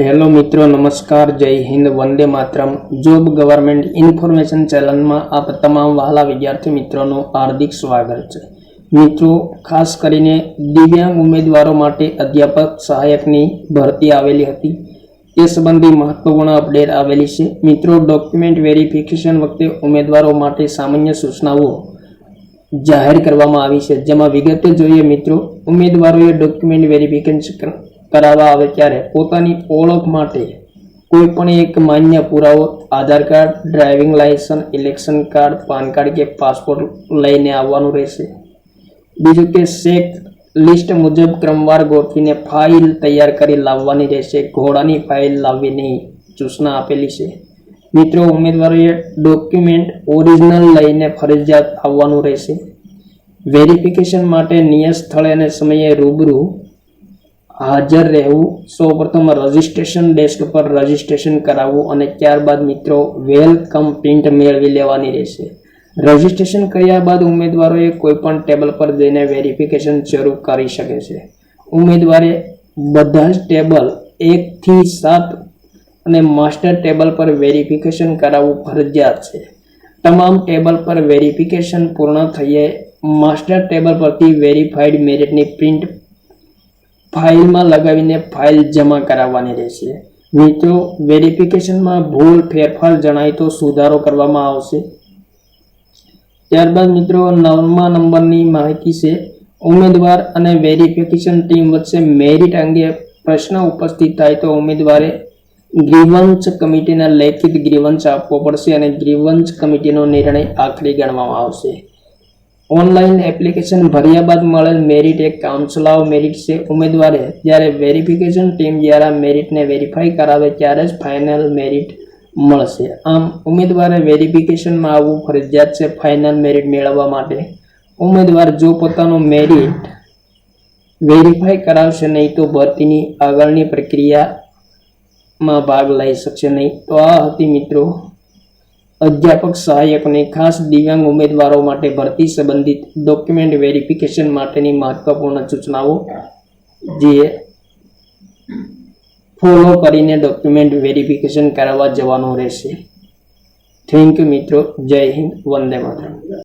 Hello મિત્રો, નમસ્કાર, જય હિન્દ, વંદે માતરમ. જોબ ગવર્મેન્ટ ઇન્ફોર્મેશન ચેનલમાં આપ તમામ વહાલા વિદ્યાર્થી મિત્રોનું હાર્દિક સ્વાગત છે. મિત્રો, ખાસ કરીને દિવ્યાંગ ઉમેદવારો માટે અધ્યાપક સહાયકની ભરતી આવેલી હતી. તે સંબંધી મહત્વપૂર્ણ અપડેટ આવેલી છે. મિત્રો, ડોક્યુમેન્ટ વેરિફિકેશન વખતે ઉમેદવારો માટે સામાન્ય સૂચનાઓ જાહેર કરવામાં આવી છે. જેમાં વિગતે જોઈએ મિત્રો, ઉમેદવારોએ ડોક્યુમેન્ટ વેરિફિકેશન કરાવવા આવે ત્યારે પોતાની ઓળખ માટે કોઈ પણ એક માન્ય પુરાવો, Aadhaar card, driving licence, election card, PAN card કે પાસપોર્ટ લઈને આવવાનું રહેશે. બીજું કે શેક લિસ્ટ મુજબ ક્રમવાર ગોઠવીને ફાઇલ તૈયાર કરી લાવવાની રહેશે. ઘોડાની ફાઇલ લાવવી સૂચના આપેલી છે. મિત્રો, ઉમેદવારોએ ડોક્યુમેન્ટ ઓરિજિનલ લઈને ફરજિયાત આવવાનું રહેશે. વેરિફિકેશન માટે નિયત સ્થળે અને સમયે રૂબરૂ હાજર રહેવું, સૌપ્રથમ રજિસ્ટ્રેશન ડેસ્ક પર રજિસ્ટ્રેશન કરાવવું અને ત્યારબાદ મિત્રો વેલકમ પ્રિન્ટ મેળવી લેવાની રહેશે. રજિસ્ટ્રેશન કર્યા બાદ ઉમેદવારોએ કોઈપણ ટેબલ પર જઈને વેરિફિકેશન શરૂ કરી શકે છે. ઉમેદવારે બધા જ ટેબલ એકથી સાત અને માસ્ટર ટેબલ પર વેરિફિકેશન કરાવવું ફરજિયાત છે. તમામ ટેબલ પર વેરિફિકેશન પૂર્ણ થઈએ માસ્ટર ટેબલ પરથી વેરીફાઈડ મેરિટની પ્રિન્ટ ફાઇલમાં લગાવીને ફાઇલ જમા કરાવવાની રહેશે. મિત્રો, વેરિફિકેશનમાં ભૂલ, ફેરફાર જણાય તો સુધારો કરવામાં આવશે. ત્યારબાદ મિત્રો, નવમા નંબરની માહિતી છે, ઉમેદવાર અને વેરિફિકેશન ટીમ વચ્ચે મેરિટ અંગે પ્રશ્ન ઉપસ્થિત થાય તો ઉમેદવારે ગ્રીવન્સ કમિટીને લેખિત ગ્રીવન્સ આપવો પડશે અને ગ્રીવન્સ કમિટીનો નિર્ણય આખરી ગણવામાં આવશે. ઓનલાઈન એપ્લિકેશન ભર્યા બાદ મળેલ મેરિટ એક કાઉન્સલાવ મેરિટ છે. ઉમેદવારે જ્યારે વેરિફિકેશન ટીમ દ્વારા મેરિટને વેરીફાઈ કરાવે ત્યારે જ ફાઇનલ મેરિટ મળશે. આમ, ઉમેદવારે વેરિફિકેશનમાં આવવું ફરજિયાત છે ફાઇનલ મેરિટ મેળવવા માટે. ઉમેદવાર જો પોતાનું મેરિટ વેરીફાઈ કરાવશે નહીં તો ભરતીની આગળની પ્રક્રિયામાં ભાગ લઈ શકશે નહીં. તો આ હતી મિત્રો અધ્યાપક સહાયકને ખાસ દિવ્યાંગ ઉમેદવારો માટે ભરતી સંબંધિત ડોક્યુમેન્ટ વેરિફિકેશન માટેની મહત્વપૂર્ણ સૂચનાઓ, જે ફોલો કરીને ડોક્યુમેન્ટ વેરિફિકેશન કરાવવા જવાનું રહેશે. થેન્ક યુ મિત્રો. જય હિન્દ. વંદે માતરમ.